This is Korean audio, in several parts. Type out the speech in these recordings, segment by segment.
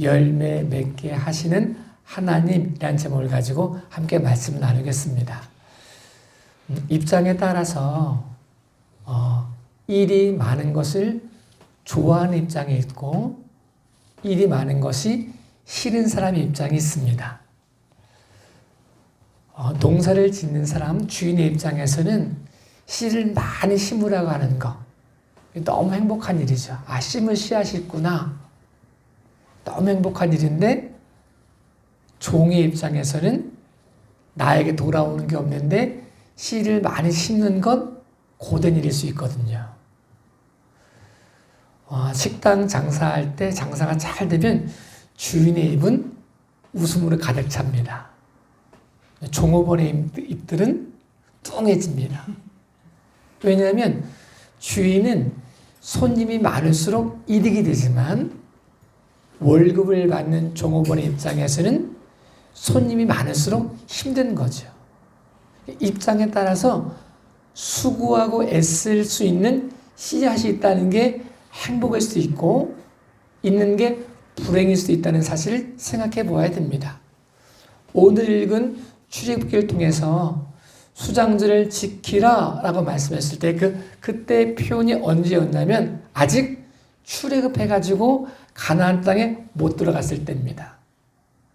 열매 맺게 하시는 하나님이란 제목을 가지고 함께 말씀 나누겠습니다. 음, 입장에 따라서 어, 일이 많은 것을 좋아하는 입장이 있고 일이 많은 것이 싫은 사람의 입장이 있습니다. 어, 농사를 짓는 사람 주인의 입장에서는 씨를 많이 심으라고 하는 거 너무 행복한 일이죠. 아 씨물 씨앗이 있구나. 너무 행복한 일인데 종의 입장에서는 나에게 돌아오는 게 없는데 씨를 많이 심는 건 고된 일일 수 있거든요. 어, 식당 장사할 때 장사가 잘 되면 주인의 입은 웃음으로 가득 찹니다. 종업원의 입들은 뚱해집니다. 왜냐하면 주인은 손님이 많을수록 이득이 되지만 월급을 받는 종업원의 입장에서는 손님이 많을수록 힘든 거죠. 입장에 따라서 수고하고 애쓸 수 있는 씨앗이 있다는 게 행복일 수도 있고 있는 게 불행일 수도 있다는 사실을 생각해 보아야 됩니다. 오늘 읽은 출애굽기를 통해서 수장들을 지키라 라고 말씀했을 때 그, 그때 표현이 언제였냐면 아직 출애굽해 가지고 가나안 땅에 못 들어갔을 때입니다.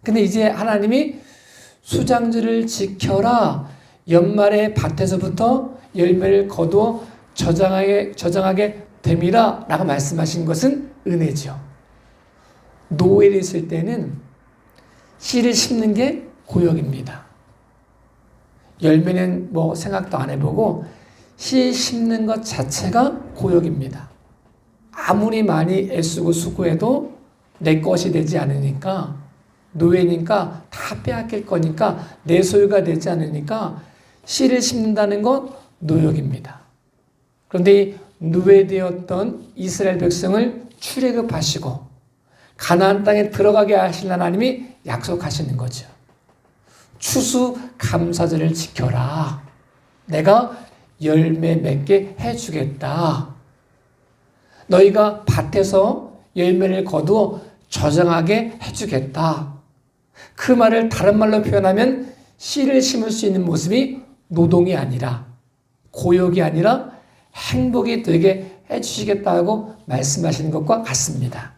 근데 이제 하나님이 수장들을 지켜라 연말에 밭에서부터 열매를 거두어 저장하게, 저장하게 됨이라 라고 말씀하신 것은 은혜죠. 노예를 있을 때는 씨를 심는 게 고역입니다. 열매는 뭐 생각도 안 해보고 씨 심는 것 자체가 고역입니다. 아무리 많이 애쓰고 수고해도 내 것이 되지 않으니까 노예니까 다 빼앗길 거니까 내 소유가 되지 않으니까 씨를 심는다는 건 노역입니다. 그런데 이 노예되었던 이스라엘 백성을 출애굽하시고 가나안 땅에 들어가게 하실 하나님이 약속하시는 거죠. 추수 감사절을 지켜라. 내가 열매 맺게 해주겠다. 너희가 밭에서 열매를 거두어 저장하게 해주겠다. 그 말을 다른 말로 표현하면 씨를 심을 수 있는 모습이 노동이 아니라 고역이 아니라 행복이 되게 해주시겠다고 말씀하시는 것과 같습니다.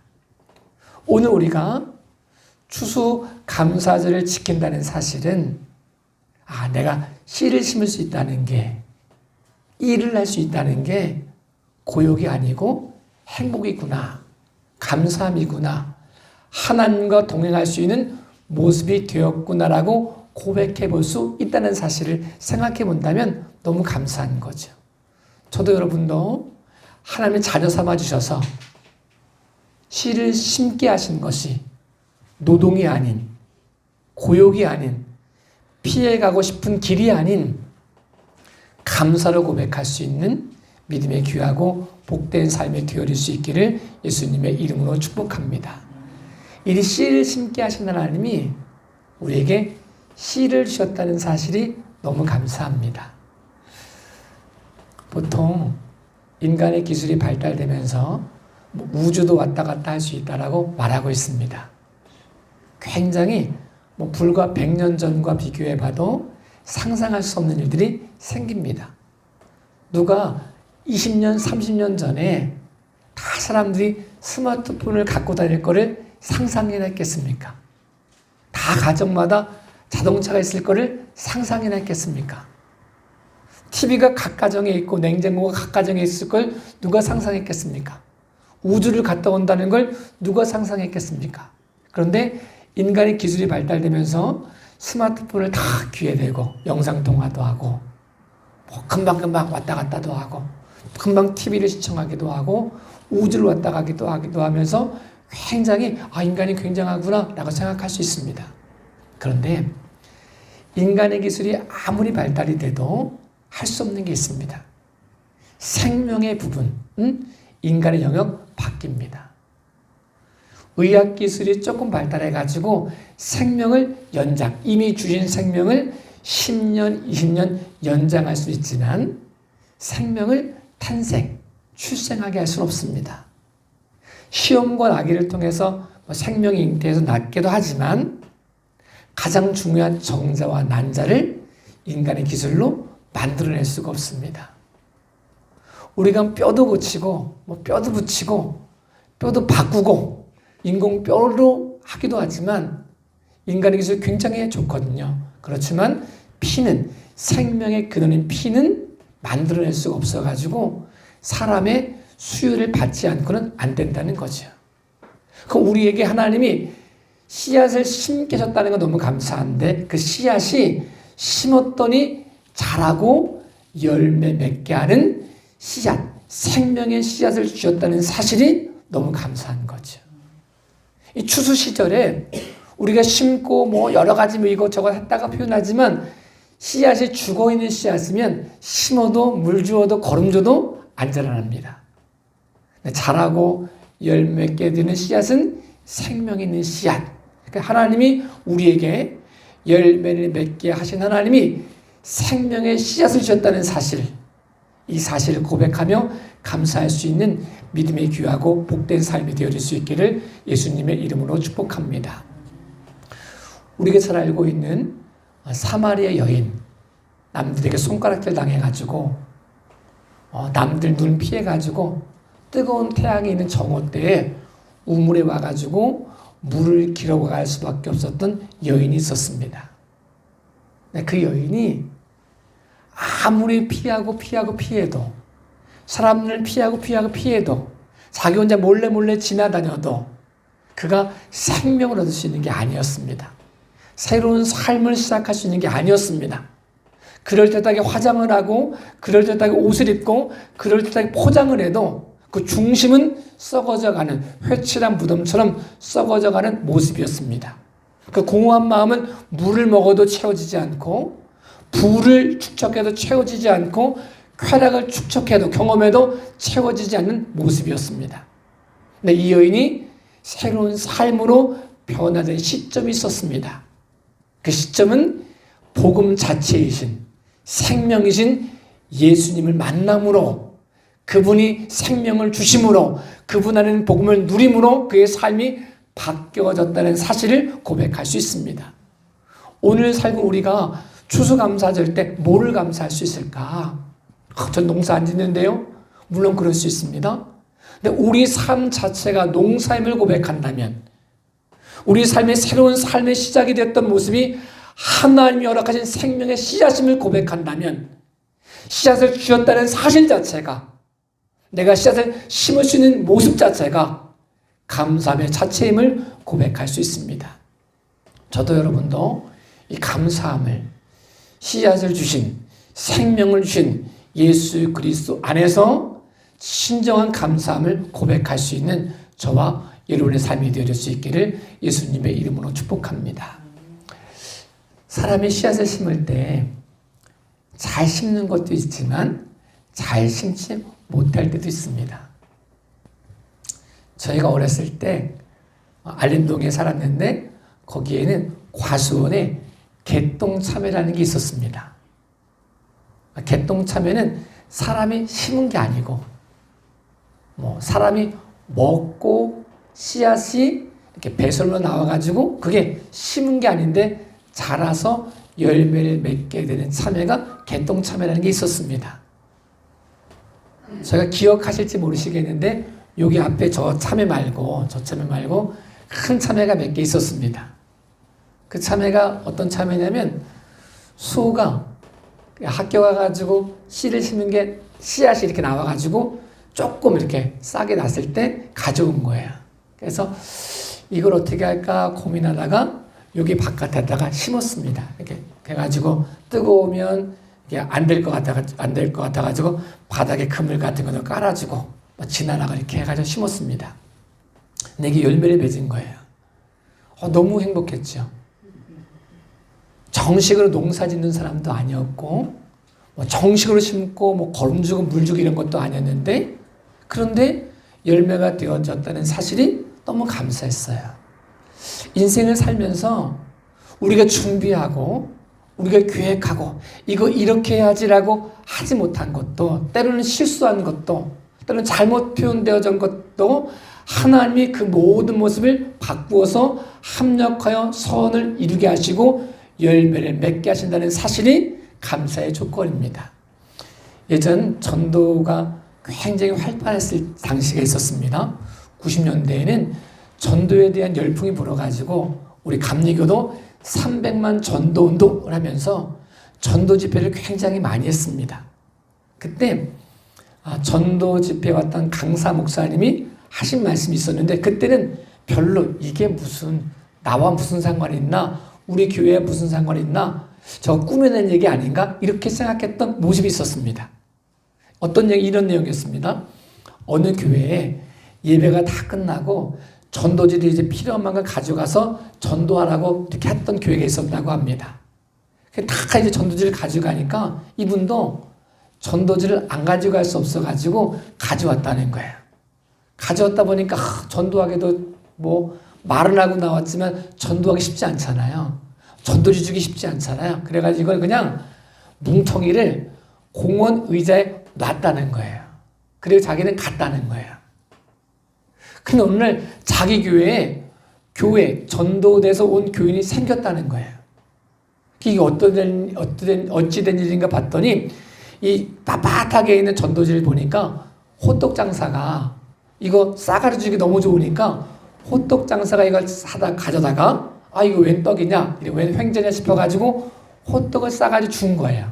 오늘 우리가 추수 감사절을 지킨다는 사실은 아 내가 씨를 심을 수 있다는 게 일을 할 수 있다는 게 고역이 아니고 행복이구나 감사함이구나 하나님과 동행할 수 있는 모습이 되었구나라고 고백해 볼 수 있다는 사실을 생각해 본다면 너무 감사한 거죠. 저도 여러분도 하나님의 자녀 삼아 주셔서 씨를 심게 하신 것이 노동이 아닌 고욕이 아닌 피해가고 싶은 길이 아닌 감사로 고백할 수 있는 믿음의 귀하고 복된 삶의 되어릴 수 있기를 예수님의 이름으로 축복합니다. 이 씨를 심게 하신 하나님이 우리에게 씨를 주셨다는 사실이 너무 감사합니다. 보통 인간의 기술이 발달되면서 뭐 우주도 왔다 갔다 할 수 있다라고 말하고 있습니다. 굉장히 뭐 불과 100년 전과 비교해 봐도 상상할 수 없는 일들이 생깁니다. 누가 20년, 30년 전에 다 사람들이 스마트폰을 갖고 다닐 거를 상상이나 했겠습니까? 다 가정마다 자동차가 있을 거를 상상이나 했겠습니까? TV가 각 가정에 있고 냉장고가 각 가정에 있을 걸 누가 상상했겠습니까? 우주를 갔다 온다는 걸 누가 상상했겠습니까? 그런데 인간의 기술이 발달되면서 스마트폰을 다 귀에 대고 영상통화도 하고 뭐 금방금방 왔다 갔다도 하고 금방 TV를 시청하기도 하고 우주를 왔다 가기도 하기도 하면서 굉장히 아 인간이 굉장하구나 라고 생각할 수 있습니다. 그런데 인간의 기술이 아무리 발달이 돼도 할 수 없는 게 있습니다. 생명의 부분, 은 인간의 영역 바뀝니다. 의학 기술이 조금 발달해 가지고 생명을 연장, 이미 주신 생명을 10년, 20년 연장할 수 있지만 생명을 탄생, 출생하게 할 수는 없습니다. 시험과 나기를 통해서 뭐 생명이 잉태해서 낫기도 하지만 가장 중요한 정자와 난자를 인간의 기술로 만들어낼 수가 없습니다. 우리가 뼈도 고치고 뭐 뼈도 붙이고 뼈도 바꾸고 인공 뼈로 하기도 하지만 인간의 기술이 굉장히 좋거든요. 그렇지만 피는 생명의 근원인 피는 만들어낼 수가 없어가지고 사람의 수요를 받지 않고는 안 된다는 거죠. 그 우리에게 하나님이 씨앗을 심게 셨다는 건 너무 감사한데 그 씨앗이 심었더니 자라고 열매 맺게 하는 씨앗, 생명의 씨앗을 주셨다는 사실이 너무 감사한 거죠. 이 추수 시절에 우리가 심고 뭐 여러 가지 뭐 이것저것 했다가 표현하지만 씨앗이 죽어 있는 씨앗이면 심어도 물 주어도 거름 줘도 안 자라납니다. 자라고 열매 맺게 되는 씨앗은 생명 있는 씨앗. 그러니까 하나님이 우리에게 열매를 맺게 하신 하나님이 생명의 씨앗을 주셨다는 사실, 이 사실을 고백하며 감사할 수 있는 믿음의 귀하고 복된 삶이 되어질 수 있기를 예수님의 이름으로 축복합니다. 우리가 잘 알고 있는 사마리아 여인, 남들에게 손가락질 당해가지고, 어, 남들 눈 피해가지고, 뜨거운 태양이 있는 정오 때에 우물에 와가지고 물을 길어갈 수밖에 없었던 여인이 있었습니다. 그 여인이 아무리 피하고 피하고 피해도 사람을 피하고 피하고 피해도 자기 혼자 몰래 몰래 지나다녀도 그가 생명을 얻을 수 있는 게 아니었습니다. 새로운 삶을 시작할 수 있는 게 아니었습니다. 그럴듯하게 화장을 하고 그럴듯하게 옷을 입고 그럴듯하게 포장을 해도 그 중심은 썩어져가는 회칠한 무덤처럼 썩어져가는 모습이었습니다. 그 공허한 마음은 물을 먹어도 채워지지 않고 불을 축적해도 채워지지 않고 쾌락을 축적해도 경험해도 채워지지 않는 모습이었습니다. 근데 이 여인이 새로운 삶으로 변화된 시점이 있었습니다. 그 시점은 복음 자체이신 생명이신 예수님을 만남으로 그분이 생명을 주심으로 그분 안에는 복음을 누림으로 그의 삶이 바뀌어졌다는 사실을 고백할 수 있습니다. 오늘 살고 우리가 추수감사절 때 뭐를 감사할 수 있을까? 아, 전 농사 안 짓는데요? 물론 그럴 수 있습니다. 근데 우리 삶 자체가 농사임을 고백한다면 우리 삶의 새로운 삶의 시작이 됐던 모습이 하나님이 허락하신 생명의 씨앗임을 고백한다면 씨앗을 주셨다는 사실 자체가 내가 씨앗을 심을 수 있는 모습 자체가 감사함의 자체임을 고백할 수 있습니다. 저도 여러분도 이 감사함을 씨앗을 주신 생명을 주신 예수 그리스도 안에서 신정한 감사함을 고백할 수 있는 저와 여러분의 삶이 되어질 수 있기를 예수님의 이름으로 축복합니다. 사람이 씨앗을 심을 때 잘 심는 것도 있지만 잘 심지 못할 때도 있습니다. 저희가 어렸을 때 알림동에 살았는데 거기에는 과수원에 개똥참외라는 게 있었습니다. 개똥참외는 사람이 심은 게 아니고 뭐 사람이 먹고 씨앗이 이렇게 배설로 나와가지고 그게 심은 게 아닌데 자라서 열매를 맺게 되는 참외가 개똥 참외라는 게 있었습니다. 제가 기억하실지 모르시겠는데 여기 앞에 저 참외 말고 저 참외 말고 큰 참외가 몇 개 있었습니다. 그 참외가 어떤 참외냐면 소가 학교 가가지고 씨를 심는 게 씨앗이 이렇게 나와가지고 조금 이렇게 싸게 났을 때 가져온 거예요. 그래서 이걸 어떻게 할까 고민하다가 여기 바깥에다가 심었습니다. 이렇게 해가지고 뜨거우면 이게 안 될 것 같아 안될 것 같아가지고 바닥에 그물 같은 거를 깔아주고 뭐 지나다가 이렇게 해가지고 심었습니다. 이게 열매를 맺은 거예요. 어, 너무 행복했죠. 정식으로 농사 짓는 사람도 아니었고, 뭐 정식으로 심고, 뭐 거름 주고 물 주고 이런 것도 아니었는데, 그런데 열매가 되어졌다는 사실이 너무 감사했어요. 인생을 살면서 우리가 준비하고, 우리가 계획하고, 이거 이렇게 해야지라고 하지 못한 것도, 때로는 실수한 것도, 때로는 잘못 표현되어진 것도 하나님이 그 모든 모습을 바꾸어서 합력하여 선을 이루게 하시고 열매를 맺게 하신다는 사실이 감사의 조건입니다. 예전 전도가 굉장히 활발했을 당시가 있었습니다. 90년대에는 전도에 대한 열풍이 불어가지고 우리 감리교도 300만 전도 운동을 하면서 전도 집회를 굉장히 많이 했습니다. 그때 아, 전도 집회 왔던 강사 목사님이 하신 말씀이 있었는데 그때는 별로 이게 무슨 나와 무슨 상관이 있나 우리 교회에 무슨 상관이 있나 저 꾸며낸 얘기 아닌가 이렇게 생각했던 모습이 있었습니다. 어떤 얘기 이런 내용이었습니다. 어느 교회에 예배가 다 끝나고 전도지를 이제 필요한 만큼 가져가서 전도하라고 이렇게 했던 교회가 있었다고 합니다. 다 이제 전도지를 가져가니까 이분도 전도지를 안 가져갈 수 없어가지고 가져왔다는 거예요. 가져왔다 보니까 아, 전도하기도 뭐 말은 하고 나왔지만 전도하기 쉽지 않잖아요. 전도지 주기 쉽지 않잖아요. 그래가지고 이걸 그냥 뭉텅이를 공원 의자에 놨다는 거예요. 그리고 자기는 갔다는 거예요. 근데 오늘 자기 교회에 교회 전도돼서 온 교인이 생겼다는 거예요. 이게 어떤 어떤 어찌된 일인가 봤더니 이 빳빳하게 있는 전도지를 보니까 호떡 장사가 이거 싸가지 주기 너무 좋으니까 호떡 장사가 이걸 사다 가져다가 아 이거 웬 떡이냐 웬 횡재냐 싶어가지고 호떡을 싸가지고 준 거예요.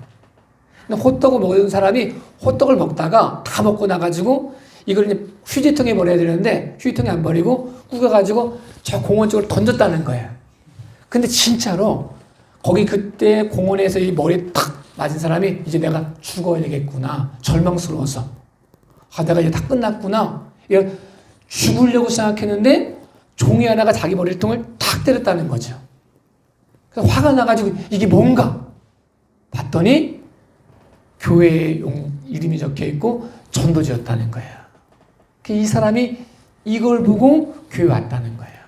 근데 호떡을 먹는 사람이 호떡을 먹다가 다 먹고 나가지고 이걸 이제 휴지통에 버려야 되는데 휴지통에 안 버리고 구겨가지고 저 공원 쪽으로 던졌다는 거예요. 근데 진짜로 거기 그때 공원에서 이 머리 탁 맞은 사람이 이제 내가 죽어야 되겠구나 절망스러워서 아 내가 이제 다 끝났구나 죽으려고 생각했는데 종이 하나가 자기 머리통을 탁 때렸다는 거죠. 그래서 화가 나가지고 이게 뭔가 봤더니 교회의 용 이름이 적혀 있고 전도지였다는 거예요. 이 사람이 이걸 보고 교회 왔다는 거예요.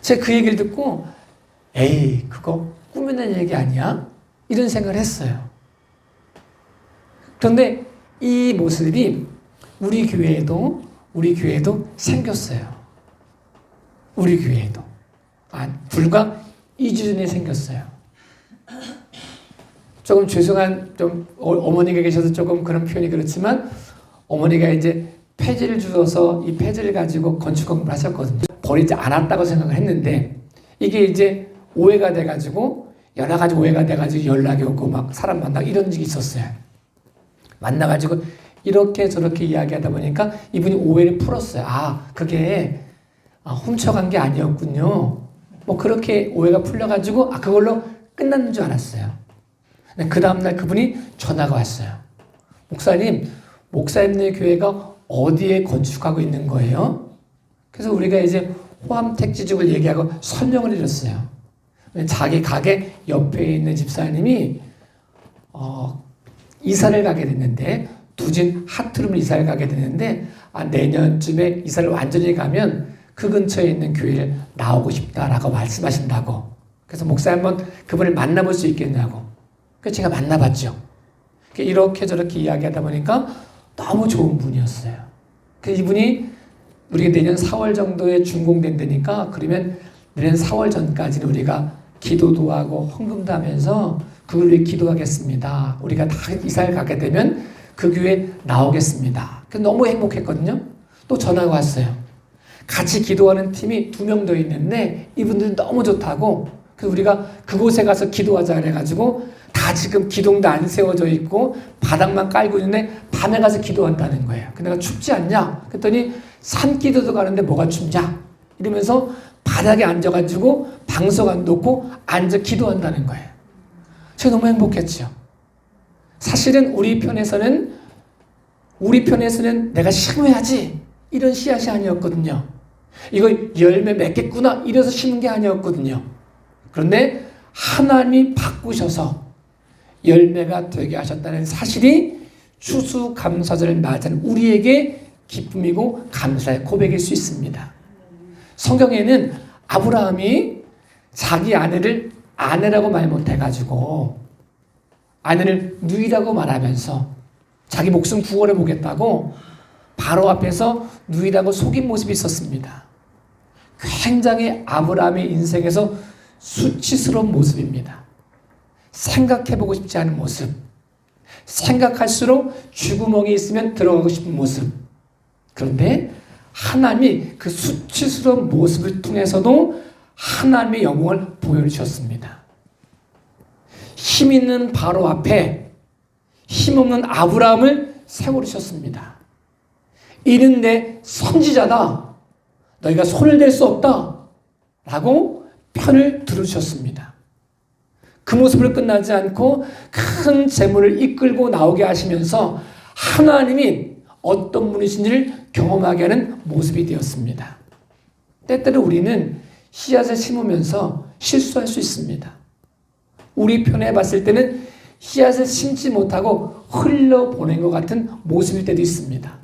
제가 그 얘기를 듣고 에이 그거 꾸며낸 얘기 아니야? 이런 생각을 했어요. 그런데 이 모습이 우리 교회에도 우리 교회에도 생겼어요. 우리 교회에도 아, 불과 2주 전에 생겼어요. 조금 죄송한 좀 어, 어머니가 계셔서 조금 그런 표현이 그렇지만 어머니가 이제 폐지를 주셔서 이 폐지를 가지고 건축 공부를 하셨거든요. 버리지 않았다고 생각을 했는데 이게 이제 오해가 돼가지고 여러 가지 오해가 돼가지고 연락이 오고 막 사람 만나고 이런 적이 있었어요. 만나가지고 이렇게 저렇게 이야기하다 보니까 이분이 오해를 풀었어요. 아, 그게 아, 훔쳐간 게 아니었군요. 뭐 그렇게 오해가 풀려가지고 아, 그걸로 끝났는 줄 알았어요. 그 다음날 그분이 전화가 왔어요. 목사님, 목사님네 교회가 어디에 건축하고 있는 거예요? 그래서 우리가 이제 호암 택지죽을 얘기하고 설명을 해줬어요. 자기 가게 옆에 있는 집사님이 어, 이사를 가게 됐는데 두진 하트룸 이사를 가게 되는데 아, 내년쯤에 이사를 완전히 가면 그 근처에 있는 교회를 나오고 싶다라고 말씀하신다고. 그래서 목사 한번 그분을 만나볼 수 있겠냐고. 그래서 제가 만나봤죠. 이렇게 저렇게 이야기하다 보니까 너무 좋은 분이었어요. 그 이분이 우리가 내년 4월 정도에 준공된다니까 그러면 내년 4월 전까지는 우리가 기도도 하고 헌금도 하면서 그걸 위해 기도하겠습니다. 우리가 다 이사를 가게 되면 그 교회 나오겠습니다. 너무 행복했거든요. 또 전화가 왔어요. 같이 기도하는 팀이 두 명 더 있는데 이분들 너무 좋다고 그 우리가 그곳에 가서 기도하자 그래가지고 다 지금 기둥도 안 세워져 있고 바닥만 깔고 있는데 밤에 가서 기도한다는 거예요. 그 내가 춥지 않냐? 그랬더니 산기도도 가는데 뭐가 춥냐? 이러면서 바닥에 앉아가지고 방석 안 놓고 앉아 기도한다는 거예요. 제가 너무 행복했죠. 사실은 우리 편에서는 우리 편에서는 내가 심어야지 이런 씨앗이 아니었거든요. 이거 열매 맺겠구나 이래서 심은 게 아니었거든요. 그런데 하나님이 바꾸셔서 열매가 되게 하셨다는 사실이 추수감사절을 맞은 우리에게 기쁨이고 감사의 고백일 수 있습니다. 성경에는 아브라함이 자기 아내를 아내라고 말 못해가지고 아내를 누이라고 말하면서 자기 목숨 구원해 보겠다고 바로 앞에서 누이라고 속인 모습이 있었습니다. 굉장히 아브라함의 인생에서 수치스러운 모습입니다. 생각해보고 싶지 않은 모습. 생각할수록 쥐구멍이 있으면 들어가고 싶은 모습. 그런데 하나님이 그 수치스러운 모습을 통해서도 하나님의 영광을 보여주셨습니다. 힘 있는 바로 앞에 힘없는 아브라함을 세워주셨습니다. 이는 내 선지자다. 너희가 손을 댈 수 없다. 라고 편을 들으셨습니다. 그 모습을 끝나지 않고 큰 재물을 이끌고 나오게 하시면서 하나님이 어떤 분이신지를 경험하게 하는 모습이 되었습니다. 때때로 우리는 씨앗을 심으면서 실수할 수 있습니다. 우리 편에 봤을 때는 씨앗을 심지 못하고 흘러보낸 것 같은 모습일 때도 있습니다.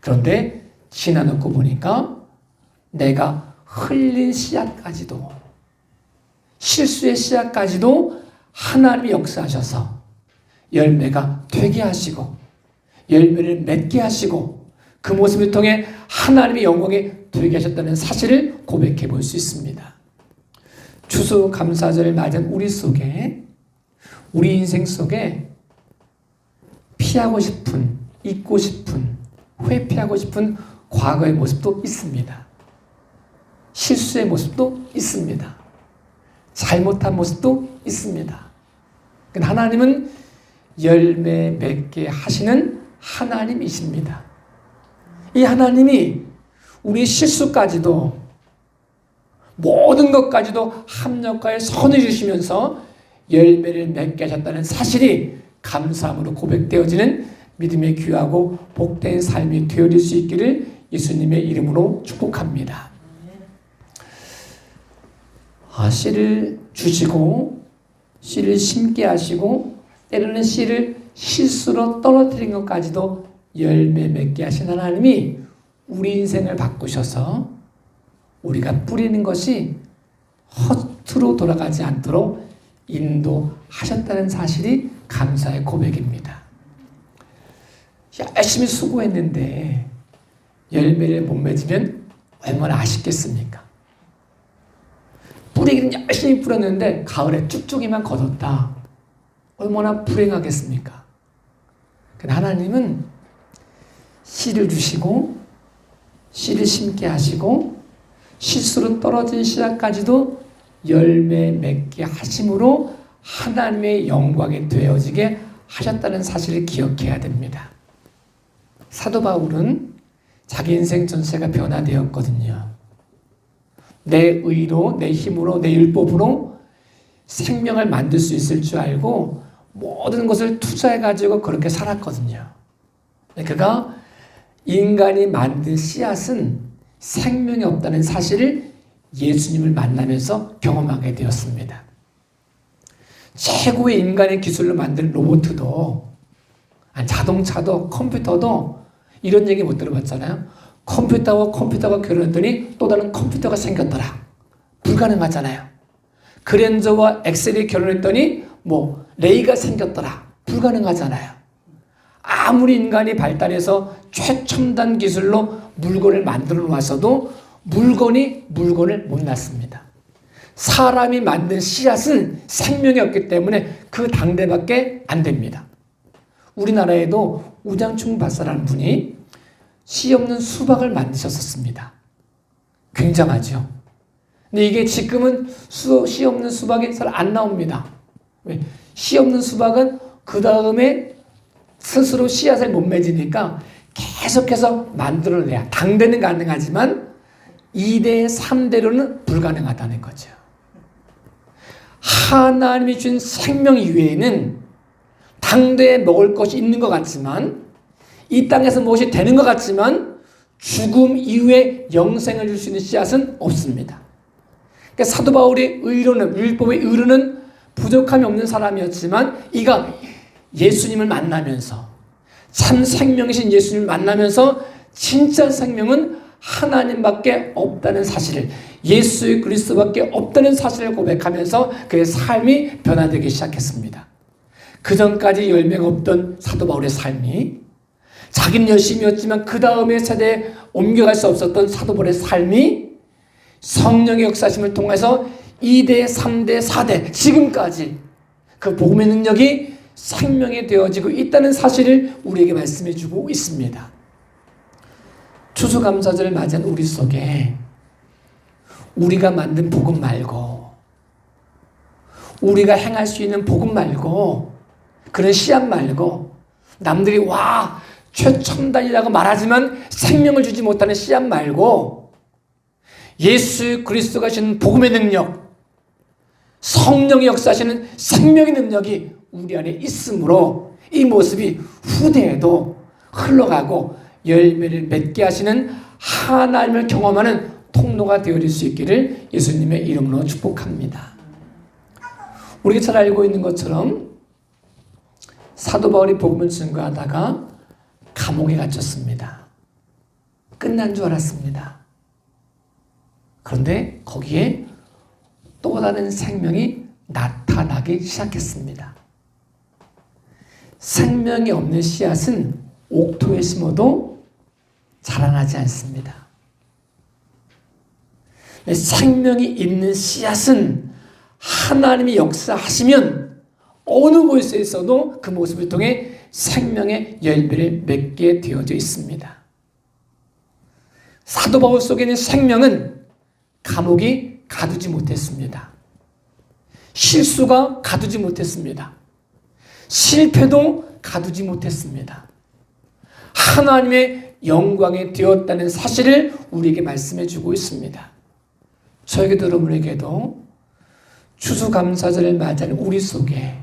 그런데 지나놓고 보니까 내가 흘린 씨앗까지도 실수의 씨앗까지도 하나님이 역사하셔서 열매가 되게 하시고 열매를 맺게 하시고 그 모습을 통해 하나님의 영광에 되게 하셨다는 사실을 고백해 볼 수 있습니다. 추수 감사절을 맞은 우리 속에 우리 인생 속에 피하고 싶은 잊고 싶은 회피하고 싶은 과거의 모습도 있습니다. 실수의 모습도 있습니다. 잘못한 모습도 있습니다. 하나님은 열매 맺게 하시는 하나님이십니다. 이 하나님이 우리 실수까지도 모든 것까지도 합력하여 선해 주시면서 열매를 맺게 하셨다는 사실이 감사함으로 고백되어지는 믿음의 귀하고 복된 삶이 되어질 수 있기를 예수님의 이름으로 축복합니다. 아, 씨를 주시고 씨를 심게 하시고 때로는 씨를 실수로 떨어뜨린 것까지도 열매 맺게 하신 하나님이 우리 인생을 바꾸셔서 우리가 뿌리는 것이 허투루 돌아가지 않도록 인도하셨다는 사실이 감사의 고백입니다. 열심히 수고했는데 열매를 못 맺으면 얼마나 아쉽겠습니까? 뿌리기는 열심히 뿌렸는데 가을에 쭉쭉이만 걷었다. 얼마나 불행하겠습니까? 하나님은 씨를 주시고 씨를 심게 하시고 실수로 떨어진 씨앗까지도 열매 맺게 하심으로 하나님의 영광이 되어지게 하셨다는 사실을 기억해야 됩니다. 사도 바울은 자기 인생 전체가 변화되었거든요. 내 의로, 내 힘으로, 내 율법으로 생명을 만들 수 있을 줄 알고 모든 것을 투자해가지고 그렇게 살았거든요. 그가 인간이 만든 씨앗은 생명이 없다는 사실을 예수님을 만나면서 경험하게 되었습니다. 최고의 인간의 기술로 만든 로봇도 자동차도 컴퓨터도 이런 얘기 못 들어봤잖아요. 컴퓨터와 컴퓨터가 결혼했더니 또 다른 컴퓨터가 생겼더라. 불가능하잖아요. 그랜저와 엑셀이 결혼했더니 뭐 레이가 생겼더라. 불가능하잖아요. 아무리 인간이 발달해서 최첨단 기술로 물건을 만들어 놨어도 물건이 물건을 못 낳습니다. 사람이 만든 씨앗은 생명이 없기 때문에 그 당대밖에 안 됩니다. 우리나라에도 우장충 박사라는 분이 씨 없는 수박을 만드셨었습니다. 굉장하죠. 근데 이게 지금은 수, 씨 없는 수박이 잘 안 나옵니다. 왜? 씨 없는 수박은 그 다음에 스스로 씨앗을 못 맺으니까 계속해서 만들어내야 당대는 가능하지만 2대, 3대로는 불가능하다는 거죠. 하나님이 준 생명 이외에는 당대에 먹을 것이 있는 것 같지만 이 땅에서 무엇이 되는 것 같지만 죽음 이후에 영생을 줄 수 있는 씨앗은 없습니다. 그러니까 사도 바울의 의로는 율법의 의로는 부족함이 없는 사람이었지만 이가 예수님을 만나면서 참 생명이신 예수님을 만나면서 진짜 생명은 하나님밖에 없다는 사실을 예수 그리스도밖에 없다는 사실을 고백하면서 그의 삶이 변화되기 시작했습니다. 그 전까지 열매가 없던 사도 바울의 삶이 자기는 열심히 했지만 그 다음에 세대에 옮겨갈 수 없었던 사도벌의 삶이 성령의 역사심을 통해서 2대, 3대, 4대, 지금까지 그 복음의 능력이 생명이 되어지고 있다는 사실을 우리에게 말씀해 주고 있습니다. 추수감사절을 맞이한 우리 속에 우리가 만든 복음 말고 우리가 행할 수 있는 복음 말고 그런 시합 말고 남들이 와 최첨단이라고 말하지만 생명을 주지 못하는 시합 말고 예수 그리스도가 주는 복음의 능력 성령의 역사하시는 생명의 능력이 우리 안에 있으므로 이 모습이 후대에도 흘러가고 열매를 맺게 하시는 하나님을 경험하는 통로가 되어질 수 있기를 예수님의 이름으로 축복합니다. 우리가 잘 알고 있는 것처럼 사도 바울이 복음을 증거하다가 감옥에 갇혔습니다. 끝난 줄 알았습니다. 그런데 거기에 또 다른 생명이 나타나기 시작했습니다. 생명이 없는 씨앗은 옥토에 심어도 자라나지 않습니다. 생명이 있는 씨앗은 하나님이 역사하시면 어느 곳에 있어도 그 모습을 통해 생명의 열매를 맺게 되어져 있습니다. 사도 바울 속에 있는 생명은 감옥이 가두지 못했습니다. 실수가 가두지 못했습니다. 실패도 가두지 못했습니다. 하나님의 영광에 되었다는 사실을 우리에게 말씀해 주고 있습니다. 저에게도 여러분에게도 추수감사절을 맞이하는 우리 속에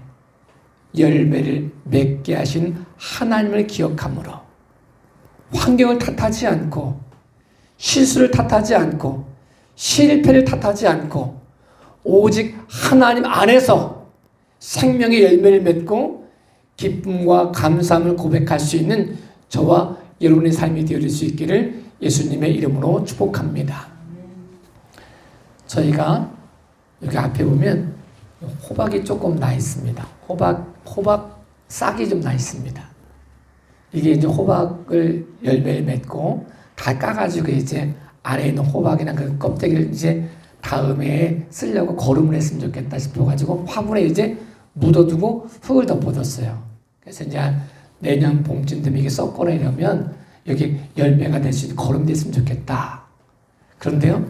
열매를 맺게 하신 하나님을 기억함으로 환경을 탓하지 않고 실수를 탓하지 않고 실패를 탓하지 않고 오직 하나님 안에서 생명의 열매를 맺고 기쁨과 감사함을 고백할 수 있는 저와 여러분의 삶이 되어질 수 있기를 예수님의 이름으로 축복합니다. 저희가 여기 앞에 보면 호박이 조금 나 있습니다. 호박 호박 싹이 좀 나 있습니다. 이게 이제 호박을 열매를 맺고 다 까가지고 이제 아래에 있는 호박이나 그 껍데기를 이제 다음에 쓰려고 거름을 했으면 좋겠다 싶어가지고 화분에 이제 묻어두고 흙을 덮어뒀어요. 그래서 이제 내년 봄쯤 되면 이게 썩거려려면 여기 열매가 될 수 있는 거름 됐으면 좋겠다. 그런데요,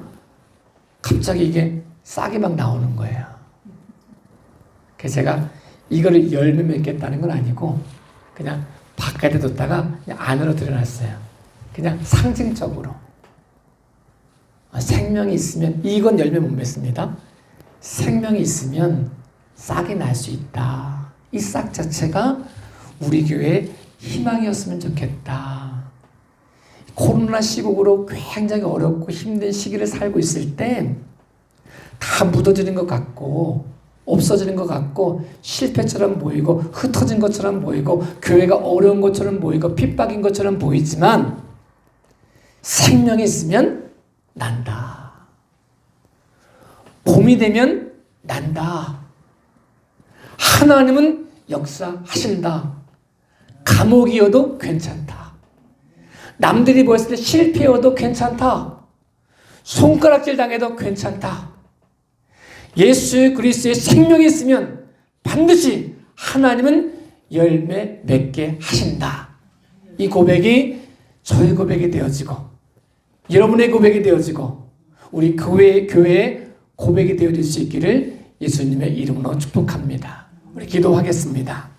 갑자기 이게 싹이 막 나오는 거예요. 그래서 제가 이거를 열매 맺겠다는 건 아니고 그냥 바깥에 뒀다가 안으로 들여놨어요. 그냥 상징적으로. 아, 생명이 있으면 이건 열매 못 맺습니다. 생명이 있으면 싹이 날 수 있다. 이 싹 자체가 우리 교회의 희망이었으면 좋겠다. 코로나 시국으로 굉장히 어렵고 힘든 시기를 살고 있을 때 다 묻어지는 것 같고 없어지는 것 같고 실패처럼 보이고 흩어진 것처럼 보이고 교회가 어려운 것처럼 보이고 핍박인 것처럼 보이지만 생명이 있으면 난다. 봄이 되면 난다. 하나님은 역사하신다. 감옥이어도 괜찮다. 남들이 보였을 때 실패여도 괜찮다. 손가락질 당해도 괜찮다. 예수 그리스도의 생명이 있으면 반드시 하나님은 열매 맺게 하신다. 이 고백이 저의 고백이 되어지고 여러분의 고백이 되어지고 우리 교회 교회의 고백이 되어질 수 있기를 예수님의 이름으로 축복합니다. 우리 기도하겠습니다.